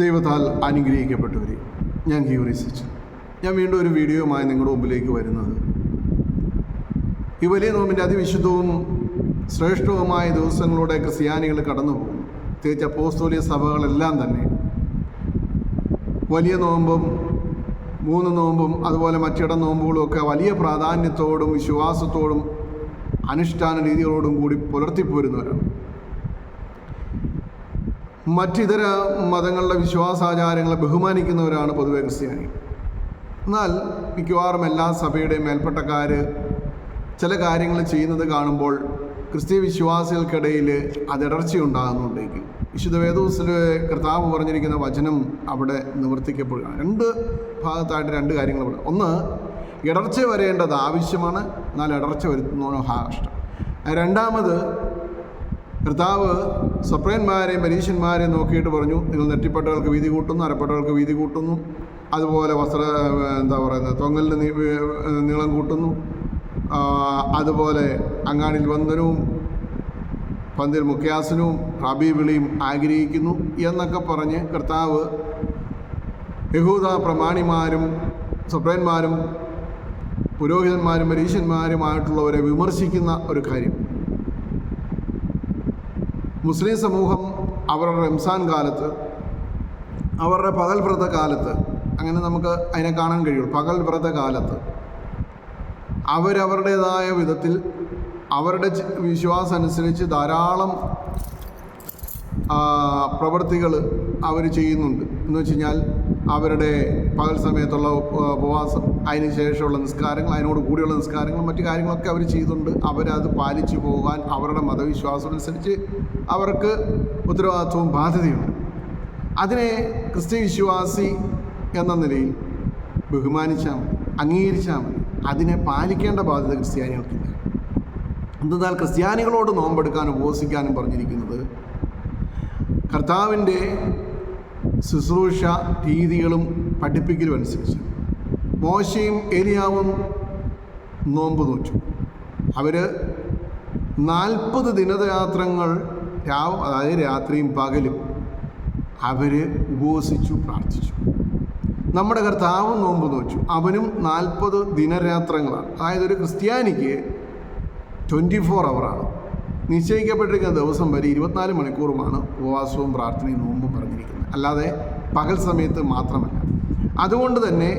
ദൈവത്താൽ അനുഗ്രഹിക്കപ്പെട്ടവരെ ഞാൻ ഹ്യൂറിസിച്ച് ഞാൻ വീണ്ടും ഒരു വീഡിയോയുമായി നിങ്ങളുടെ മുമ്പിലേക്ക് വരുന്നത്. ഈ വലിയ നോമ്പിന്റെ അതിവിശുദ്ധവും ശ്രേഷ്ഠവുമായ ദിവസങ്ങളുടെ ക്രിസ്ത്യാനികൾ കടന്നു പോകും പ്രത്യേകിച്ച് അപ്പോസ്തോലിയ സഭകളെല്ലാം തന്നെ. വലിയ നോമ്പും മൂന്ന് നോമ്പും അതുപോലെ മറ്റിട നോമ്പുകളും ഒക്കെ വലിയ പ്രാധാന്യത്തോടും വിശ്വാസത്തോടും അനുഷ്ഠാന രീതികളോടും കൂടി പുലർത്തിപ്പോരുന്നവരാണ്. മറ്റിതര മതങ്ങളുടെ വിശ്വാസാചാരങ്ങളെ ബഹുമാനിക്കുന്നവരാണ് പൊതുവെ ക്രിസ്ത്യാനി. എന്നാൽ മിക്കവാറും എല്ലാ സഭയുടെയും മേൽപ്പെട്ടക്കാർ ചില കാര്യങ്ങൾ ചെയ്യുന്നത് കാണുമ്പോൾ ക്രിസ്ത്യ വിശ്വാസികൾക്കിടയിൽ അതിടർച്ചയുണ്ടാകുന്നുണ്ടെങ്കിൽ വിശുദ്ധ വേദോസിലെ കർത്താവ് പറഞ്ഞിരിക്കുന്ന വചനം അവിടെ നിവർത്തിക്കപ്പെടുകയാണ് രണ്ട് ഭാഗത്തായിട്ട് രണ്ട് കാര്യങ്ങൾ ഇവിടെ ഒന്ന് ഇടർച്ച വരേണ്ടത് ആവശ്യമാണ്. എന്നാൽ ഇടർച്ച വരുത്തുന്നതിനോ ഹാഷ്ടം രണ്ടാമത് കർത്താവ് സപ്രയന്മാരെയും പരീക്ഷന്മാരെയും നോക്കിയിട്ട് പറഞ്ഞു നിങ്ങൾ നെറ്റിപ്പട്ടകൾക്ക് വീതി കൂട്ടുന്നു അരപ്പട്ടകൾക്ക് വീതി കൂട്ടുന്നു അതുപോലെ വസ്ത്ര എന്താ പറയുന്നത് തൊങ്ങലിന് നീളം കൂട്ടുന്നു അതുപോലെ അങ്ങാടിൽ വന്ദനവും പന്തിൽ മുഖ്യാസനവും റബി വിളിയും ആഗ്രഹിക്കുന്നു എന്നൊക്കെ പറഞ്ഞ് കർത്താവ് യഹൂദ പ്രമാണിമാരും സപ്രയന്മാരും പുരോഹിതന്മാരും പരീശന്മാരുമായിട്ടുള്ളവരെ വിമർശിക്കുന്ന ഒരു കാര്യം. മുസ്ലിം സമൂഹം അവരുടെ റംസാൻ കാലത്ത് അവരുടെ പകൽ വ്രത കാലത്ത് അങ്ങനെ നമുക്ക് അതിനെ കാണാൻ കഴിയുള്ളൂ. പകൽ വ്രത കാലത്ത് അവരവരുടേതായ വിധത്തിൽ അവരുടെ വിശ്വാസം അനുസരിച്ച് ധാരാളം പ്രവൃത്തികൾ അവർ ചെയ്യുന്നുണ്ട്. എന്ന് വെച്ച് കഴിഞ്ഞാൽ അവരുടെ പകൽ സമയത്തുള്ള ഉപ- ഉപവാസം അതിന് ശേഷമുള്ള നിസ്കാരങ്ങൾ അതിനോട് കൂടിയുള്ള നിസ്കാരങ്ങളും മറ്റു കാര്യങ്ങളൊക്കെ അവർ ചെയ്തുകൊണ്ട് അവരത് പാലിച്ചു പോകാൻ അവരുടെ മതവിശ്വാസം അനുസരിച്ച് അവർക്ക് ഉത്തരവാദിത്വവും ബാധ്യതയുണ്ട്. അതിനെ ക്രിസ്ത്യ വിശ്വാസി എന്ന നിലയിൽ ബഹുമാനിച്ചാൽ മതി അംഗീകരിച്ചാൽ മതി. അതിനെ പാലിക്കേണ്ട ബാധ്യത ക്രിസ്ത്യാനികൾക്കില്ല. എന്തെന്നാൽ ക്രിസ്ത്യാനികളോട് നോമ്പെടുക്കാനും ഉപവസിക്കാനും പറഞ്ഞിരിക്കുന്നത് കർത്താവിന്റെ ശുശ്രൂഷ രീതികളും പഠിപ്പിക്കലും അനുസരിച്ച്. മോശയും ഏലിയാവും നോമ്പ് നോച്ചു അവർ നാൽപ്പത് ദിനയാത്രങ്ങൾ രാവ് അതായത് രാത്രിയും പകലും അവർ ഉപവസിച്ചു പ്രാർത്ഥിച്ചു. നമ്മുടെ കർത്താവും നോമ്പ് നോച്ചു അവനും നാൽപ്പത് ദിനരാത്രങ്ങളാണ്. അതായത് ഒരു ക്രിസ്ത്യാനിക്ക് ട്വന്റി ഫോർ അവറാണ് നിശ്ചയിക്കപ്പെട്ടിരിക്കുന്ന ദിവസം വരെ ഇരുപത്തിനാല് മണിക്കൂറുമാണ് ഉപവാസവും പ്രാർത്ഥനയും നോമ്പും പറഞ്ഞിരിക്കുന്നത്. അല്ലാതെ പകൽ സമയത്ത് മാത്രമല്ല. അതുകൊണ്ട് തന്നെ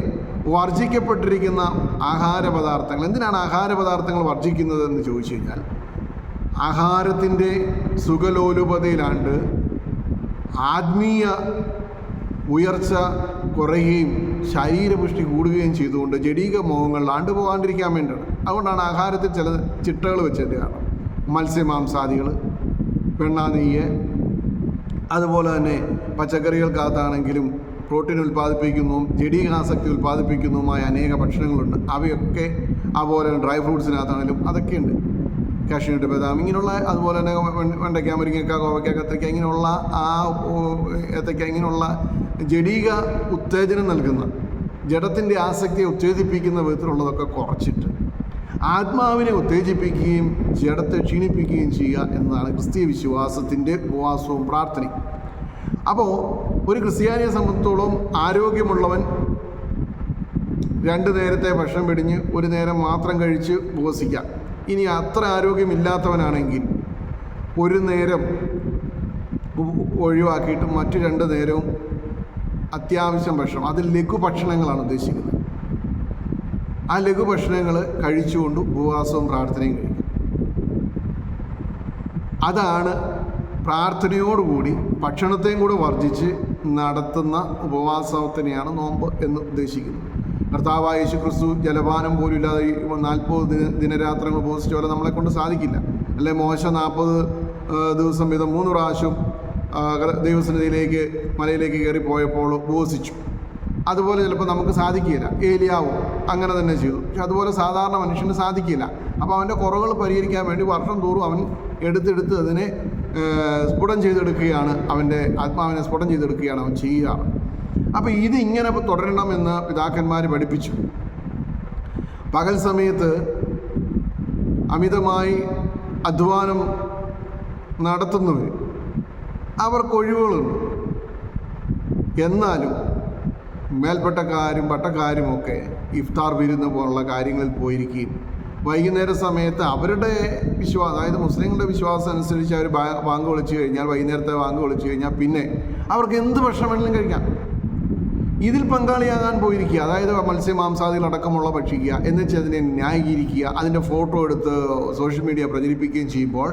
വർജിക്കപ്പെട്ടിരിക്കുന്ന ആഹാര പദാർത്ഥങ്ങൾ എന്തിനാണ് ആഹാര പദാർത്ഥങ്ങൾ എന്ന് ചോദിച്ചു കഴിഞ്ഞാൽ ആഹാരത്തിന്റെ സുഖലോലുപതയിലാണ്ട് ആത്മീയ ഉയർച്ച കുറയുകയും ശരീരപുഷ്ടി കൂടുകയും ചെയ്തുകൊണ്ട് ജഡീക മോഹങ്ങൾ ആണ്ടുപോകാണ്ടിരിക്കാൻ വേണ്ടിയാണ്. അതുകൊണ്ടാണ് ആഹാരത്തിൽ ചില ചിട്ടകൾ വെച്ചിട്ട് കാണാം മത്സ്യമാംസാദികൾ വെണ്ണ നെയ്യ് അതുപോലെ തന്നെ പച്ചക്കറികൾക്കകത്താണെങ്കിലും പ്രോട്ടീൻ ഉൽപ്പാദിപ്പിക്കുന്നതും ജടീകാസക്തി ഉൽപ്പാദിപ്പിക്കുന്നതുമായ അനേക ഭക്ഷണങ്ങളുണ്ട്. അവയൊക്കെ അതുപോലെ ഡ്രൈ ഫ്രൂട്ട്സിനകത്താണെങ്കിലും അതൊക്കെയുണ്ട്. കാഷ്യൂട്ട് ബദാം ഇങ്ങനെയുള്ള അതുപോലെ തന്നെ വെണ്ട- വെണ്ടയ്ക്ക മുരിങ്ങക്ക കോവയ്ക്ക കത്തിരിക്ക ഇങ്ങനെയുള്ള ആ ഏത്തയ്ക്ക ഇങ്ങനെയുള്ള ജടീക ഉത്തേജനം നൽകുന്ന ജഡത്തിന്റെ ആസക്തിയെ ഉത്തേജിപ്പിക്കുന്ന വിധത്തിലുള്ളതൊക്കെ കുറച്ചിട്ട് ആത്മാവിനെ ഉത്തേജിപ്പിക്കുകയും ജഡത്തെ ക്ഷീണിപ്പിക്കുകയും ചെയ്യുക എന്നതാണ് ക്രിസ്തീയ വിശ്വാസത്തിന്റെ ഉപവാസവും പ്രാർത്ഥനയും. അപ്പോൾ ഒരു ക്രിസ്ത്യാനിയെ സംബന്ധിച്ചോളം ആരോഗ്യമുള്ളവൻ രണ്ട് നേരത്തെ ഭക്ഷണം പിടിഞ്ഞ് ഒരു നേരം മാത്രം കഴിച്ച് ഉപവസിക്കാം. ഇനി അത്ര ആരോഗ്യമില്ലാത്തവനാണെങ്കിൽ ഒരു നേരം ഒഴിവാക്കിയിട്ട് മറ്റു രണ്ട് നേരവും അത്യാവശ്യം ഭക്ഷണം. അത് ലഘുഭക്ഷണങ്ങളാണ് ഉദ്ദേശിക്കുന്നത്. ആ ലഘുഭക്ഷണങ്ങൾ കഴിച്ചുകൊണ്ട് ഉപവാസവും പ്രാർത്ഥനയും കഴിക്കും. അതാണ് പ്രാർത്ഥനയോടുകൂടി ഭക്ഷണത്തെയും കൂടെ വർജിച്ച് നടത്തുന്ന ഉപവാസത്തിനെയാണ് നോമ്പ് എന്ന് ഉദ്ദേശിക്കുന്നത്. കർത്താവായ യേശു ക്രിസ്തു ജലപാനം പോലും ഇല്ലാതെ നാൽപ്പത് ദിന ദിനരാത്രങ്ങൾ ഉപവസിച്ച പോലെ നമ്മളെ കൊണ്ട് സാധിക്കില്ല. അല്ലെ മോശ നാൽപ്പത് ദിവസം വീതം മൂന്ന് പ്രാവശ്യം ദൈവസന്നിധിയിലേക്ക് മലയിലേക്ക് കയറി പോയപ്പോൾ ഉപവസിച്ചു. അതുപോലെ ചിലപ്പോൾ നമുക്ക് സാധിക്കില്ല ഏലിയാവും അങ്ങനെ തന്നെ ചെയ്തു. പക്ഷെ അതുപോലെ സാധാരണ മനുഷ്യന് സാധിക്കില്ല അപ്പോൾ അവന്റെ കുറവുകൾ പരിഹരിക്കാൻ വേണ്ടി വർഷം തോറും അവൻ എടുത്തെടുത്ത് അതിനെ സ്ഫുടം ചെയ്തെടുക്കുകയാണ് അവന്റെ ആത്മാവിനെ സ്ഫുടം ചെയ്തെടുക്കുകയാണ് അവൻ ചെയ്യുക. അപ്പോൾ ഇത് ഇങ്ങനെ തുടരണമെന്ന് പിതാക്കന്മാർ പഠിപ്പിച്ചു. പകൽ സമയത്ത് അമിതമായി അധ്വാനം നടത്തുന്നവർ അവർക്ക് ഒഴിവുകളുണ്ട്. എന്നാലും മേൽപ്പെട്ടക്കാരും പട്ടക്കാരും ഒക്കെ ഇഫ്താർ വിരുന്ന് പോലുള്ള കാര്യങ്ങളിൽ പോയിരിക്കുകയും വൈകുന്നേര സമയത്ത് അവരുടെ വിശ്വാസം അതായത് മുസ്ലിങ്ങളുടെ വിശ്വാസം അനുസരിച്ച് അവർ വാങ്ക് വിളിച്ചു കഴിഞ്ഞാൽ വൈകുന്നേരത്തെ വാങ്ക് വിളിച്ചു കഴിഞ്ഞാൽ പിന്നെ അവർക്ക് എന്ത് ഭക്ഷണം വേണമെങ്കിലും കഴിക്കാം. ഇതിൽ പങ്കാളിയാകാൻ പോയിരിക്കുക അതായത് മത്സ്യമാംസാദികളടക്കമുള്ള ഭക്ഷിക്കുക എന്നുവെച്ച് അതിനെ ന്യായീകരിക്കുക അതിന്റെ ഫോട്ടോ എടുത്ത് സോഷ്യൽ മീഡിയ പ്രചരിപ്പിക്കുകയും ചെയ്യുമ്പോൾ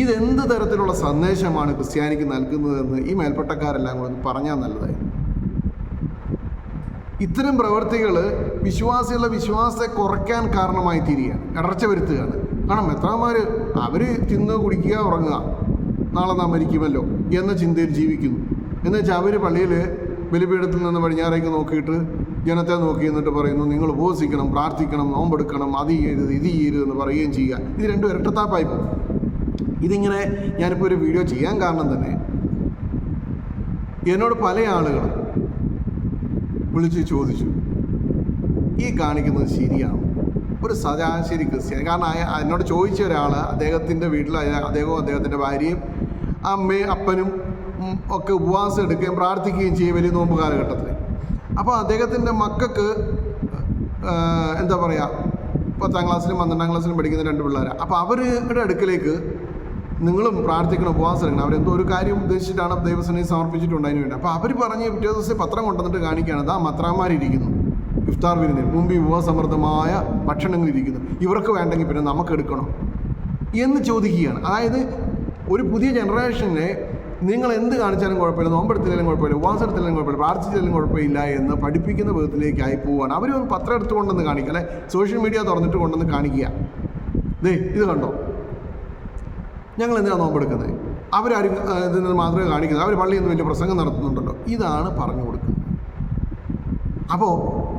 ഇതെന്ത് തരത്തിലുള്ള സന്ദേശമാണ് ക്രിസ്ത്യാനിക്ക് നൽകുന്നതെന്ന് ഈ മേൽപ്പെട്ടക്കാരെല്ലാം കൂടെ പറഞ്ഞാൽ നല്ലതായിരുന്നു. ഇത്തരം പ്രവൃത്തികൾ വിശ്വാസികളുടെ വിശ്വാസത്തെ കുറയ്ക്കാൻ കാരണമായി തീരുകയാണ് ഇടർച്ച വരുത്തുകയാണ്. കാരണം എത്രമാർ അവർ തിന്ന് കുടിക്കുക ഉറങ്ങുക. നാളെ നാം മരിക്കുമല്ലോ എന്ന ചിന്തയിൽ ജീവിക്കുന്നു. എന്ന് വെച്ചാൽ അവർ പള്ളിയിൽ ബലിപീഠത്തിൽ നിന്ന് പടിഞ്ഞാറേക്ക് നോക്കിയിട്ട് ജനത്തെ നോക്കി എന്നിട്ട് പറയുന്നു നിങ്ങൾ ഉപവസിക്കണം പ്രാർത്ഥിക്കണം നോമ്പെടുക്കണം അത് ചെയ്യരുത് ഇത് ചെയ്യരുത് എന്ന് പറയുകയും ചെയ്യുക. ഇത് രണ്ടും ഇരട്ടത്താപ്പായി പോകും. ഇതിങ്ങനെ ഞാനിപ്പോൾ ഒരു വീഡിയോ ചെയ്യാൻ കാരണം തന്നെ എന്നോട് പല ആളുകളും വിളിച്ച് ചോദിച്ചു. ഈ കാണിക്കുന്നത് ശരിയാണ്? ഒരു സദാശരി ക്രിസ്ത്യാനി. കാരണം എന്നോട് ചോദിച്ച ഒരാൾ അദ്ദേഹത്തിന്റെ വീട്ടിൽ അദ്ദേഹവും അദ്ദേഹത്തിന്റെ ഭാര്യയും അമ്മയും അപ്പനും ഒക്കെ ഉപവാസം എടുക്കുകയും പ്രാർത്ഥിക്കുകയും ചെയ്യും വലിയ നോമ്പ് കാലഘട്ടത്തിൽ അപ്പോൾ അദ്ദേഹത്തിന്റെ മക്കൾക്ക് എന്താ പറയുക പത്താം ക്ലാസ്സിലും പന്ത്രണ്ടാം ക്ലാസ്സിലും പഠിക്കുന്ന രണ്ട് പിള്ളേരാണ് അപ്പോൾ അവരുടെ അടുക്കലേക്ക് നിങ്ങളും പ്രാർത്ഥിക്കണം ഉപവാസം എടുക്കണം അവരെന്തോ ഒരു കാര്യം ഉദ്ദേശിച്ചിട്ടാണ് ദൈവസേനയെ സമർപ്പിച്ചിട്ടുണ്ട് അതിന് വേണ്ടി അപ്പോൾ അവർ പറഞ്ഞ് പിറ്റേ ദിവസം പത്രം കൊണ്ടുവന്നിട്ട് കാണിക്കുകയാണ്. ദാ ഇരിക്കുന്നു ഇഫ്താർ വിരുന്നിൽ മുമ്പ് വിഭവസമൃദ്ധമായ ഭക്ഷണങ്ങളിരിക്കുന്നു. ഇവർക്ക് വേണ്ടെങ്കിൽ പിന്നെ നമുക്ക് എടുക്കണം? എന്ന് ചോദിക്കുകയാണ്. അതായത് ഒരു പുതിയ ജനറേഷനെ നിങ്ങൾ എന്ത് കാണിച്ചാലും കുഴപ്പമില്ല. നോമ്പെടുത്തില്ലെങ്കിലും കുഴപ്പമില്ല. ഉപവാസം എടുത്തില്ലെങ്കിലും കുഴപ്പമില്ല. പ്രാർത്ഥിച്ചില്ലെങ്കിലും കുഴപ്പമില്ല എന്ന് പഠിപ്പിക്കുന്ന വിധത്തിലേക്കായി പോവുകയാണ് അവർ പത്രം എടുത്ത് കൊണ്ടുവന്ന് കാണിക്കുക അല്ലെ? സോഷ്യൽ മീഡിയ തുറന്നിട്ട് കൊണ്ടുവന്ന് കാണിക്കുക. ദേ ഇത് കണ്ടോ? ഞങ്ങൾ എന്തിനാണ് നോമ്പെടുക്കുന്നത്? അവരാരും ഇതിന് മാത്രമേ കാണിക്കുന്നത് അവർ പള്ളിയിൽ നിന്ന് വലിയ പ്രസംഗം നടത്തുന്നുണ്ടല്ലോ. ഇതാണ് പറഞ്ഞു കൊടുക്കുന്നത്. അപ്പോൾ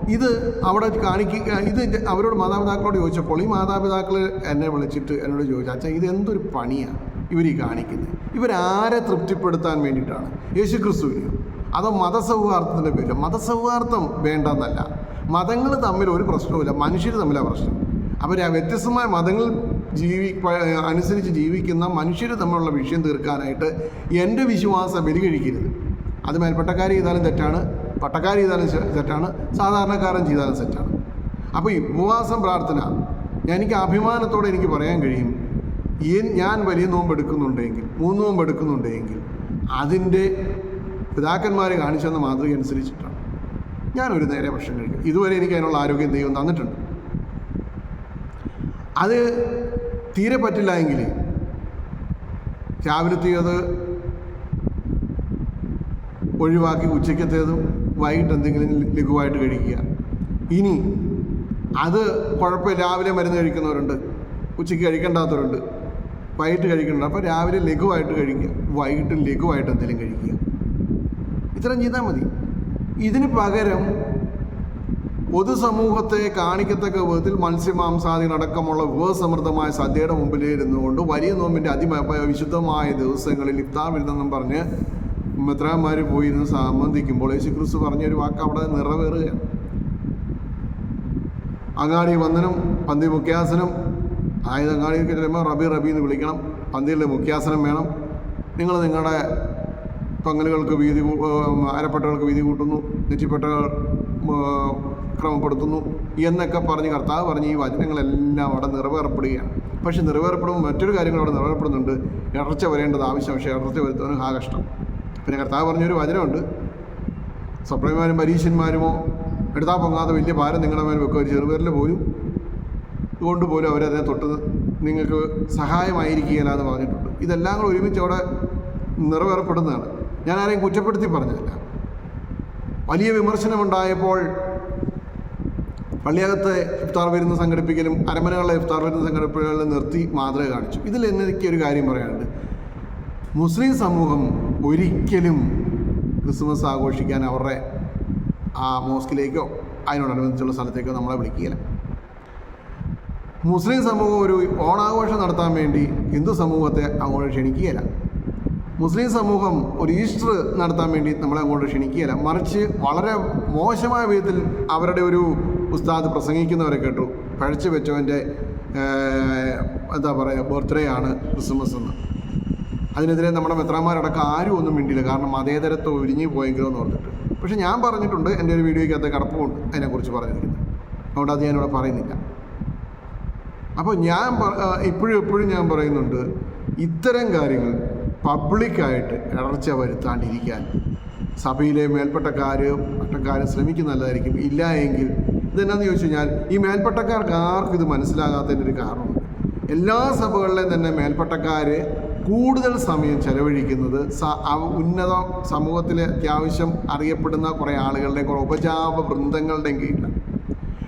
ഇത് അവിടെ കാണിക്കുക ഇത് അവരോട് മാതാപിതാക്കളോട് ചോദിച്ചപ്പോൾ ഈ മാതാപിതാക്കൾ എന്നെ വിളിച്ചിട്ട് എന്നോട് ചോദിച്ചു അച്ഛൻ ഇത് എന്തൊരു പണിയാണ് ഇവർ ഈ കാണിക്കുന്നത്? ഇവരാരെ തൃപ്തിപ്പെടുത്താൻ വേണ്ടിയിട്ടാണ്. യേശു ക്രിസ്തുവിനെയോ അതോ മതസൗഹാർദ്ദത്തിന്റെ പേരിൽ മതസൗഹാർദ്ദം വേണ്ടെന്നല്ല. മതങ്ങൾ തമ്മിൽ ഒരു പ്രശ്നവുമില്ല. മനുഷ്യർ തമ്മിലാണ് പ്രശ്നം. അവർ ആ വ്യത്യസ്തമായ മതങ്ങൾ ജീവി അനുസരിച്ച് ജീവിക്കുന്ന മനുഷ്യർ തമ്മിലുള്ള വിഷയം തീർക്കാനായിട്ട് എന്റെ വിശ്വാസം ബലി കഴിക്കരുത് അത് മേൽപ്പട്ടക്കാർ ചെയ്താലും തെറ്റാണ് പട്ടക്കാർ ചെയ്താലും തെറ്റാണ് സാധാരണക്കാരൻ ചെയ്താലും തെറ്റാണ്. അപ്പോൾ ഈ ഉപവാസം പ്രാർത്ഥന എനിക്ക് അഭിമാനത്തോടെ എനിക്ക് പറയാൻ കഴിയും. ഞാൻ വലിയ നോമ്പ് എടുക്കുന്നുണ്ടെങ്കിൽ മൂന്ന് നോമ്പ് എടുക്കുന്നുണ്ടെങ്കിൽ അതിന്റെ പിതാക്കന്മാർ കാണിച്ചെന്ന മാതൃക അനുസരിച്ചിട്ടാണ്. ഞാനൊരു നേരെ ഭക്ഷണം കഴിക്കും. ഇതുവരെ എനിക്ക് അതിനുള്ള ആരോഗ്യം ദൈവം തന്നിട്ടുണ്ട്. അത് തീരെ പറ്റില്ല എങ്കിൽ രാവിലത്തേത് ഒഴിവാക്കി ഉച്ചയ്ക്കത്തേതും വൈകിട്ട് എന്തെങ്കിലും ലഘുവായിട്ട് കഴിക്കുക. ഇനി അത് കുഴപ്പമില്ല. രാവിലെ മരുന്ന് കഴിക്കുന്നവരുണ്ട്. ഉച്ചയ്ക്ക് കഴിക്കേണ്ടാത്തവരുണ്ട്. വൈകിട്ട് കഴിക്കുന്നുണ്ട്. അപ്പോൾ രാവിലെ ലഘുവായിട്ട് കഴിക്കുക. വൈകിട്ട് ലഘുവായിട്ട് എന്തെങ്കിലും കഴിക്കുക. ഇത്രയും ചെയ്താൽ മതി. ഇതിന് പകരം പൊതുസമൂഹത്തെ കാണിക്കത്തക്ക വിധത്തിൽ മത്സ്യമാംസാദികളടക്കമുള്ള വിഭവസമൃദ്ധമായ സദ്യയുടെ മുമ്പിൽ ഇരുന്നുകൊണ്ട് വലിയ നോമ്പിന്റെ അതി വിശുദ്ധമായ ദിവസങ്ങളിൽ ഇഫ്താർ വിരുന്നെന്നും പറഞ്ഞ് മെത്രാന്മാർ പോയിരുന്ന് സംബന്ധിക്കുമ്പോൾ യേശു ക്രിസ്തു പറഞ്ഞൊരു വാക്ക് അവിടെ നിറവേറുകയാണ്. അങ്ങാടി വന്ദനം പന്തി മുഖ്യാസനം ആയത് അങ്ങാടിക്ക് ചെല്ലുമ്പോൾ റബി റബി എന്ന് വിളിക്കണം. പന്തിയിലെ മുഖ്യാസനം വേണം. നിങ്ങൾ നിങ്ങളുടെ പങ്കലുകൾക്ക് വീതി അരപ്പെട്ടകൾക്ക് വീതി കൂട്ടുന്നു. നെറ്റിപ്പട്ടകൾ ക്രമപ്പെടുത്തുന്നു എന്നൊക്കെ പറഞ്ഞ് കർത്താവ് പറഞ്ഞ് ഈ വചനങ്ങളെല്ലാം അവിടെ നിറവേറപ്പെടുകയാണ്. പക്ഷെ നിറവേറപ്പെടുമ്പോൾ മറ്റൊരു കാര്യങ്ങൾ അവിടെ നിറവേറപ്പെടുന്നുണ്ട്. ഇടർച്ച വരേണ്ടത് ആവശ്യം പക്ഷേ ഇടർച്ച വരുത്തുവാനും ആ കഷ്ടം പിന്നെ കർത്താവ് പറഞ്ഞൊരു വചനമുണ്ട്. സപ്ലൈമാരും പരീശന്മാരുമോ എടുത്താൽ പൊങ്ങാതെ വലിയ ഭാരം നിങ്ങളുടെ മേൽ വെക്കുക ഒരു ചെറുപേരിൽ പോലും കൊണ്ടുപോലും അവരതിനെ തൊട്ട് നിങ്ങൾക്ക് സഹായമായിരിക്കുകയില്ല എന്ന് പറഞ്ഞിട്ടുണ്ട്. ഇതെല്ലാം കൂടെ ഒരുമിച്ച് അവിടെ നിറവേറപ്പെടുന്നതാണ്. ഞാൻ ആരെയും കുറ്റപ്പെടുത്തി പറഞ്ഞതല്ല. വലിയ വിമർശനമുണ്ടായപ്പോൾ പള്ളിയകത്തെ ഇഫ്താർ വരുന്ന സംഘടിപ്പിക്കലും അരമനകളിലെ ഇഫ്താർ വരുന്ന സംഘടിപ്പിക്കലും നിർത്തി മാതൃക കാണിച്ചു. ഇതിൽ എനിക്ക് ഒരു കാര്യം പറയാനുണ്ട്. മുസ്ലിം സമൂഹം ഒരിക്കലും ക്രിസ്മസ് ആഘോഷിക്കാൻ അവരുടെ ആ മോസ്കിലേക്കോ അതിനോടനുബന്ധിച്ചുള്ള സ്ഥലത്തേക്കോ നമ്മളെ വിളിക്കുകയില്ല. മുസ്ലിം സമൂഹം ഒരു ഓണാഘോഷം നടത്താൻ വേണ്ടി ഹിന്ദു സമൂഹത്തെ അങ്ങോട്ട് ക്ഷണിക്കുകയില്ല. മുസ്ലിം സമൂഹം ഒരു ഈസ്റ്റർ നടത്താൻ വേണ്ടി നമ്മളെ അങ്ങോട്ട് ക്ഷണിക്കുകയില്ല. മറിച്ച് വളരെ മോശമായ വിധത്തിൽ അവരുടെ ഒരു ഉസ്താദ് പ്രസംഗിക്കുന്നവരെ കേട്ടു. പഴച്ചു വെച്ചവന്റെ എന്താ പറയുക ബർത്ത്ഡേ ആണ് ക്രിസ്മസ് എന്ന്. അതിനെതിരെ നമ്മുടെ മെത്രാന്മാരടക്കം ആരും ഒന്നും മിണ്ടില്ല കാരണം മതേതരത്വം ഒരിഞ്ഞു പോയെങ്കിലോ എന്ന് പറഞ്ഞിട്ട് പക്ഷേ ഞാൻ പറഞ്ഞിട്ടുണ്ട് എന്റെ ഒരു വീഡിയോയ്ക്കകത്ത് കടപ്പുണ്ട് അതിനെക്കുറിച്ച് പറഞ്ഞിരിക്കുന്നത്. അതുകൊണ്ട് അത് ഞാനിവിടെ പറയുന്നില്ല. അപ്പോൾ ഞാൻ ഇപ്പോഴും എപ്പോഴും ഞാൻ പറയുന്നുണ്ട് ഇത്തരം കാര്യങ്ങൾ പബ്ലിക്കായിട്ട് ഇടർച്ച വരുത്താണ്ടിരിക്കാൻ സഭയിലെ മേൽപ്പെട്ടക്കാർ പട്ടക്കാർ ശ്രമിക്കുന്ന നല്ലതായിരിക്കും. ഇല്ല എങ്കിൽ ഇതെന്നാന്ന് ചോദിച്ചു കഴിഞ്ഞാൽ ഈ മേൽപ്പെട്ടക്കാർക്ക് ആർക്കും ഇത് മനസ്സിലാകാത്തതിന്റെ ഒരു കാരണമുണ്ട് എല്ലാ സഭകളിലെയും തന്നെ മേൽപ്പെട്ടക്കാർ കൂടുതൽ സമയം ചെലവഴിക്കുന്നത് ഉന്നത സമൂഹത്തിലെ അത്യാവശ്യം അറിയപ്പെടുന്ന കുറേ ആളുകളുടെ കുറേ ഉപജാപ വൃന്ദങ്ങളുടെയും കീഴിലാണ്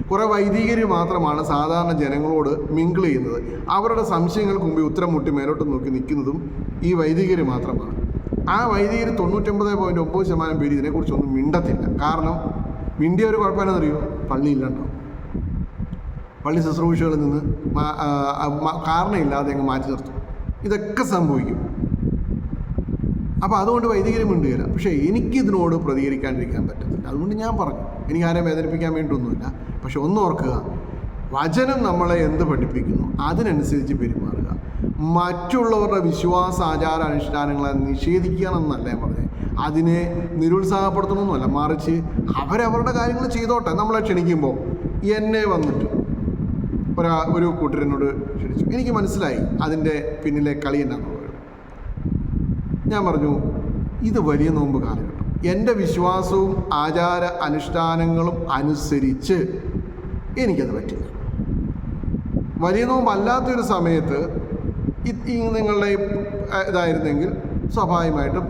കുറേ വൈദികർ മാത്രമാണ് സാധാരണ ജനങ്ങളോട് മിങ്കിൾ ചെയ്യുന്നത്. അവരുടെ സംശയങ്ങൾക്ക് മുമ്പ് ഉത്തരം മുട്ടി മേലോട്ട് നോക്കി നിൽക്കുന്നതും ഈ വൈദികർ മാത്രമാണ്. ആ വൈദികർ തൊണ്ണൂറ്റൊമ്പത് പോയിന്റ് ഒമ്പത് ശതമാനം പേര് ഇതിനെക്കുറിച്ചൊന്നും മിണ്ടത്തില്ല. കാരണം മിണ്ടിയ ഒരു കുഴപ്പമെന്നറിയോ പള്ളിയില്ലാണ്ടാവും പള്ളി ശുശ്രൂഷകളിൽ നിന്ന് കാരണമില്ലാതെ അങ്ങ് മാറ്റി നിർത്തും. ഇതൊക്കെ സംഭവിക്കും. അപ്പോൾ അതുകൊണ്ട് വൈദികരും മിണ്ടുകയില്ല. പക്ഷേ എനിക്കിതിനോട് പ്രതികരിക്കാണ്ടിരിക്കാൻ പറ്റത്തില്ല. അതുകൊണ്ട് ഞാൻ പറഞ്ഞു. എനിക്ക് ആരെയും വേദനിപ്പിക്കാൻ വേണ്ടിയൊന്നുമില്ല. പക്ഷെ ഒന്ന് ഓർക്കുക വചനം നമ്മളെ എന്ത് പഠിപ്പിക്കുന്നു? അതിനനുസരിച്ച് പെരുമാറുക. മറ്റുള്ളവരുടെ വിശ്വാസ ആചാര അനുഷ്ഠാനങ്ങളെ നിഷേധിക്കണമെന്നല്ല ഞാൻ പറഞ്ഞത്. അതിനെ നിരുത്സാഹപ്പെടുത്തണമെന്നല്ല മറിച്ച് അവരവരുടെ കാര്യങ്ങൾ ചെയ്തോട്ടെ. നമ്മളെ ക്ഷണിക്കുമ്പോൾ എന്നെ വന്നിട്ട് ഒരാ ഒരു കൂട്ടരനോട് ക്ഷണിച്ചു. എനിക്ക് മനസ്സിലായി അതിന്റെ പിന്നിലെ കളി എന്നാന്നുള്ളത് ഞാൻ പറഞ്ഞു ഇത് വലിയ നോമ്പ് കാലഘട്ടം. എന്റെ വിശ്വാസവും ആചാര അനുഷ്ഠാനങ്ങളും അനുസരിച്ച് എനിക്കത് പറ്റില്ല. വലിയ നോമ്പല്ലാത്തൊരു സമയത്ത് നിങ്ങളുടെ ഇതായിരുന്നെങ്കിൽ സ്വാഭാവികമായിട്ടും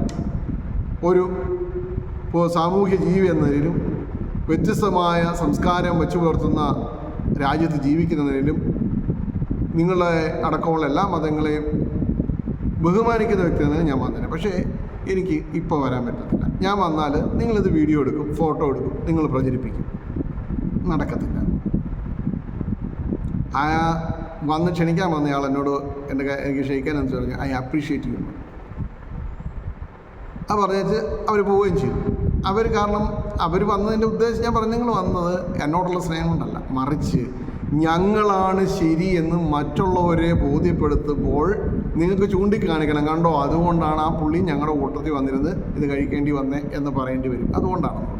ഒരു സാമൂഹ്യ ജീവി എന്നതിലും വ്യത്യസ്തമായ സംസ്കാരം വെച്ചു പുലർത്തുന്ന രാജ്യത്ത് ജീവിക്കുന്നതിലും നിങ്ങളെ അടക്കമുള്ള എല്ലാ മതങ്ങളെയും ബഹുമാനിക്കുന്ന വ്യക്തി തന്നെ ഞാൻ വന്നേനെ പക്ഷേ എനിക്ക് ഇപ്പോൾ വരാൻ പറ്റത്തില്ല. ഞാൻ വന്നാൽ നിങ്ങളിത് വീഡിയോ എടുക്കും ഫോട്ടോ എടുക്കും നിങ്ങൾ പ്രചരിപ്പിക്കും. നടക്കത്തില്ല. ആ വന്ന് ക്ഷണിക്കാൻ വന്നയാൾ എന്നോട് എന്റെ എനിക്ക് ക്ഷണിക്കാൻ എന്ന് പറഞ്ഞു ഐ അപ്രീഷിയേറ്റ് യു ആ പറഞ്ഞേച്ച് അവർ പോവുകയും ചെയ്തു. അവർ കാരണം അവർ വന്നതിന്റെ ഉദ്ദേശം ഞാൻ പറഞ്ഞു നിങ്ങൾ വന്നത് എന്നോടുള്ള സ്നേഹം കൊണ്ടല്ല. മറിച്ച് ഞങ്ങളാണ് ശരി എന്ന് മറ്റുള്ളവരെ ബോധ്യപ്പെടുത്തുമ്പോൾ നിങ്ങൾക്ക് ചൂണ്ടിക്കാണിക്കണം. കണ്ടോ അതുകൊണ്ടാണ് ആ പുള്ളി ഞങ്ങളുടെ കൂട്ടത്തിൽ വന്നിരുന്നത് ഇത് കഴിക്കേണ്ടി വന്നേ എന്ന് പറയേണ്ടി വരും. അതുകൊണ്ടാണ്.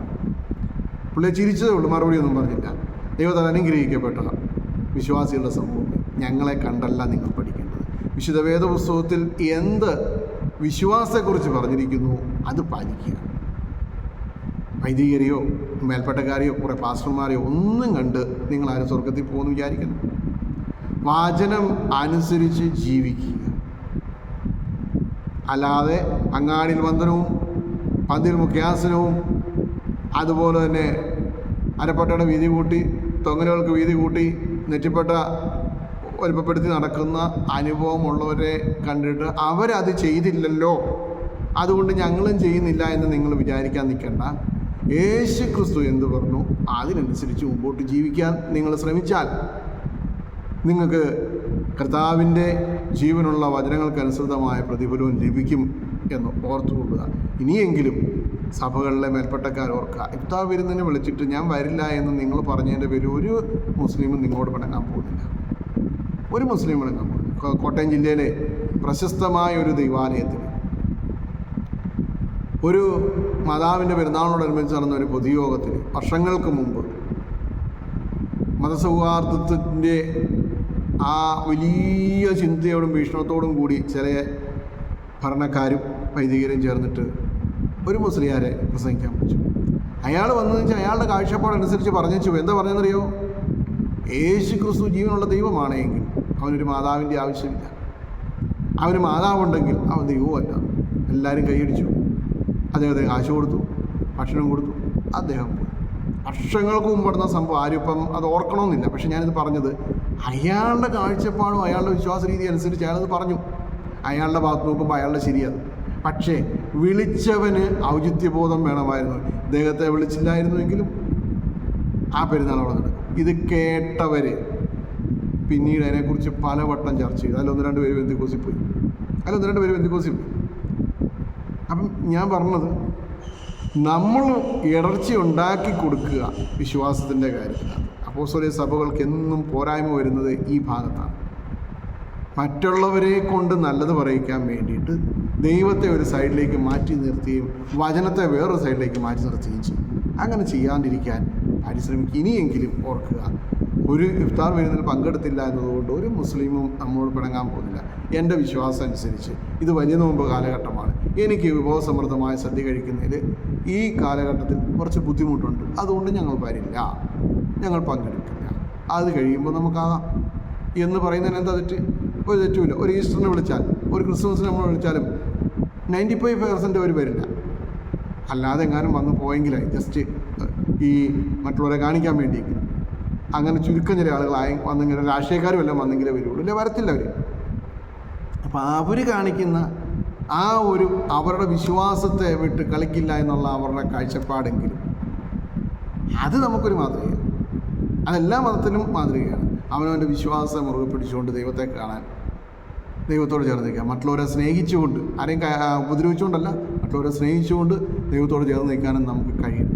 പുള്ളിയെ ചിരിച്ചതേ ഉള്ളൂ മറുപടി ഒന്നും പറഞ്ഞില്ല. ദൈവത്തെ അനുഗ്രഹിക്കപ്പെട്ട വിശ്വാസികളുടെ സമൂഹം. ഞങ്ങളെ കണ്ടല്ല നിങ്ങൾ പഠിക്കേണ്ടത്. വിശുദ്ധ വേദപുസ്തകത്തിൽ എന്ത് വിശ്വാസത്തെക്കുറിച്ച് പറഞ്ഞിരിക്കുന്നു. അത് പാലിക്കുക. വൈദികരെയോ മേൽപ്പെട്ടക്കാരെയോ കുറെ പാസ്റ്റർമാരെയോ ഒന്നും കണ്ട് നിങ്ങൾ ആരും സ്വർഗത്തിൽ പോകുമെന്ന് വിചാരിക്കണം വാചനം അനുസരിച്ച് ജീവിക്കുക. അല്ലാതെ അങ്ങാടിൽ വന്ദനവും പന്തിൽ മുഖ്യാസനവും അതുപോലെ തന്നെ അരപ്പട്ടയുടെ വീതി കൂട്ടി തൊങ്ങലുകൾക്ക് വീതി കൂട്ടി നെറ്റിപ്പട്ട വലുപ്പപ്പെടുത്തി നടക്കുന്ന അനുഭവമുള്ളവരെ കണ്ടിട്ട് അവരത് ചെയ്തില്ലല്ലോ. അതുകൊണ്ട് ഞങ്ങളും ചെയ്യുന്നില്ല എന്ന് നിങ്ങൾ വിചാരിക്കാൻ നിൽക്കണ്ട. യേശു ക്രിസ്തു എന്ത് പറഞ്ഞു? അതിനനുസരിച്ച് മുമ്പോട്ട് ജീവിക്കാൻ നിങ്ങൾ ശ്രമിച്ചാൽ നിങ്ങൾക്ക് കർത്താവിന്റെ ജീവനുള്ള വചനങ്ങൾക്കനുസൃതമായ പ്രതിഫലവും ലഭിക്കും എന്ന് ഓർത്തുകൊള്ളുക. ഇനിയെങ്കിലും സഭകളിലെ മേൽപ്പെട്ടക്കാർ ഓർക്കുക ഇഫ്താ വിരുന്നിനെ വിളിച്ചിട്ട് ഞാൻ വരില്ല എന്ന് നിങ്ങൾ പറഞ്ഞതിന്റെ പേര് ഒരു മുസ്ലിമും നിങ്ങളോട് പിണങ്ങാൻ പോകുന്നില്ല. ഒരു മുസ്ലിം കോ- കോട്ടയം ജില്ലയിലെ പ്രശസ്തമായ ഒരു ദൈവാലയത്തിൽ ഒരു മാതാവിന്റെ പെരുന്നാളിനോടനുബന്ധിച്ച് നടന്ന ഒരു പൊതുയോഗത്തിൽ വർഷങ്ങൾക്ക് മുമ്പ് മതസൗഹാർദ്ദത്തിന്റെ ആ വലിയ ചിന്തയോടും വീക്ഷണത്തോടും കൂടി ചില ഭരണക്കാരും വൈദികരും ചേർന്നിട്ട് ഒരു മുസ്ലിയാരെ പ്രസംഗിക്കാൻ വെച്ചു. അയാൾ വന്നതെന്ന് വെച്ചാൽ അയാളുടെ കാഴ്ചപ്പാടനുസരിച്ച് പറഞ്ഞു എന്താ പറഞ്ഞതെന്നറിയോ? യേശു ക്രിസ്തു ജീവനുള്ള ദൈവമാണ് എങ്കിൽ അവനൊരു മാതാവിന്റെ ആവശ്യമില്ല. അവന് മാതാവുണ്ടെങ്കിൽ അവൻ ദൈവമല്ല എല്ലാവരും കൈയടിച്ചു. അദ്ദേഹത്തിന് കാശ് കൊടുത്തു ഭക്ഷണം കൊടുത്തു അദ്ദേഹം വർഷങ്ങൾക്ക് മുമ്പ് നടന്ന സംഭവം ആരും അത് ഓർക്കണമെന്നില്ല. പക്ഷെ ഞാനിത് പറഞ്ഞത് അയാളുടെ കാഴ്ചപ്പാടും അയാളുടെ വിശ്വാസ രീതി അനുസരിച്ച് അയാളത് പറഞ്ഞു. അയാളുടെ ഭാഗത്ത് നോക്കുമ്പോൾ അയാളുടെ ശരിയാണ് പക്ഷേ വിളിച്ചവന് ഔചിത്യബോധം വേണമായിരുന്നു. അദ്ദേഹത്തെ വിളിച്ചില്ലായിരുന്നുവെങ്കിലും ആ പെരുന്നാൾ അവിടെ നടക്കും. ഇത് കേട്ടവർ പിന്നീട് അതിനെക്കുറിച്ച് പലവട്ടം ചർച്ച ചെയ്തു. അതിലൊന്ന് രണ്ട് പേര് ബന്ധുക്കോസിൽ പോയി. അതിലൊന്ന് രണ്ട് പേര് ബന്ധുക്കോസിൽ പോയി. അപ്പം ഞാൻ പറഞ്ഞത് നമ്മൾ ഇടർച്ച ഉണ്ടാക്കി കൊടുക്കുക വിശ്വാസത്തിന്റെ കാര്യത്തിലാണ് അപ്പോസ്തല സഭകൾക്ക് എന്നും പോരായ്മ വരുന്നത് ഈ ഭാഗത്താണ്. മറ്റുള്ളവരെ കൊണ്ട് നല്ലത് പറയിക്കാൻ വേണ്ടിയിട്ട് ദൈവത്തെ ഒരു സൈഡിലേക്ക് മാറ്റി നിർത്തുകയും വചനത്തെ വേറൊരു സൈഡിലേക്ക് മാറ്റി നിർത്തുകയും ചെയ്യും. അങ്ങനെ ചെയ്യാണ്ടിരിക്കാൻ പരിശ്രമിക്കുക ഇനിയെങ്കിലും ഓർക്കുക ഒരു ഇഫ്താർ വരുന്നതിൽ പങ്കെടുത്തില്ല എന്നതുകൊണ്ട് ഒരു മുസ്ലിമും നമ്മോട് പിണങ്ങാൻ പോകുന്നില്ല. എന്റെ വിശ്വാസം അനുസരിച്ച് ഇത് വലിയ നോമ്പ് കാലഘട്ടമാണ്. എനിക്ക് വിഭവസമൃദ്ധമായ സദ്യ കഴിക്കുന്നതിൽ ഈ കാലഘട്ടത്തിൽ കുറച്ച് ബുദ്ധിമുട്ടുണ്ട്. അതുകൊണ്ട് ഞങ്ങൾ വരില്ല. ഞങ്ങൾ പങ്കെടുക്കില്ല. അത് കഴിയുമ്പോൾ നമുക്കാകാം എന്ന് പറയുന്നതിന് എന്താ തെറ്റ്? ഒരു തെറ്റുമില്ല. ഒരു ഈസ്റ്ററിനെ വിളിച്ചാൽ ഒരു ക്രിസ്മസിനെ നമ്മൾ വിളിച്ചാലും നയന്റി ഫൈവ് പെർസെന്റ് അവർ വരില്ല. അല്ലാതെ എങ്ങാനും വന്ന് പോയെങ്കിലായി. ജസ്റ്റ് ഈ മറ്റുള്ളവരെ കാണിക്കാൻ വേണ്ടിയെങ്കിലും. അങ്ങനെ ചുരുക്കം ചില ആളുകളായി വന്നെങ്കിലും രാഷ്ട്രീയക്കാരും എല്ലാം വന്നെങ്കിലേ വരുള്ളൂ. ഇല്ല വരത്തില്ല അവർ അപ്പോൾ അവർ കാണിക്കുന്ന ആ ഒരു അവരുടെ വിശ്വാസത്തെ വിട്ട് കളിക്കില്ല എന്നുള്ള അവരുടെ കാഴ്ചപ്പാടെങ്കിലും അത് നമുക്കൊരു മാതൃകയാണ്. അതെല്ലാ മതത്തിനും മാതൃകയാണ്. അവനവന്റെ വിശ്വാസം മുറുകെ പിടിച്ചുകൊണ്ട് ദൈവത്തെ കാണാൻ ദൈവത്തോട് ചേർന്ന് നിൽക്കുക മറ്റുള്ളവരെ സ്നേഹിച്ചുകൊണ്ട് ആരെയും ഉപദ്രവിച്ചുകൊണ്ടല്ല മറ്റുള്ളവരെ സ്നേഹിച്ചുകൊണ്ട് ദൈവത്തോട് ചേർന്ന് നിൽക്കാനും നമുക്ക് കഴിയും.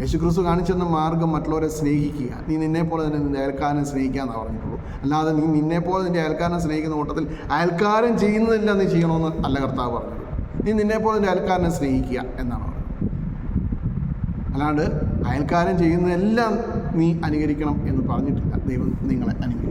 യേശുക്രിസ്തു കാണിച്ചെന്ന മാർഗം മറ്റുള്ളവരെ സ്നേഹിക്കുക. നീ നിന്നെപ്പോലെ തന്നെ നിന്റെ അയൽക്കാരനെ സ്നേഹിക്കാമെന്നാണ് പറഞ്ഞിട്ടുള്ളൂ. അല്ലാതെ നീ നിന്നെപ്പോലെ നിന്റെ അയൽക്കാരനെ സ്നേഹിക്കുന്ന കൂട്ടത്തിൽ അയൽക്കാരൻ ചെയ്യുന്നതില്ല നീ ചെയ്യണമെന്ന് അല്ല കർത്താവ് പറഞ്ഞത്. നീ നിന്നെപ്പോലെ നിന്റെ അയൽക്കാരനെ സ്നേഹിക്കുക എന്നാണ് അല്ലാണ്ട് അയൽക്കാരൻ ചെയ്യുന്നതെല്ലാം നീ അനുകരിക്കണം എന്ന് പറഞ്ഞിട്ടില്ല. ദൈവം നിങ്ങളെ അനുകരിക്കും.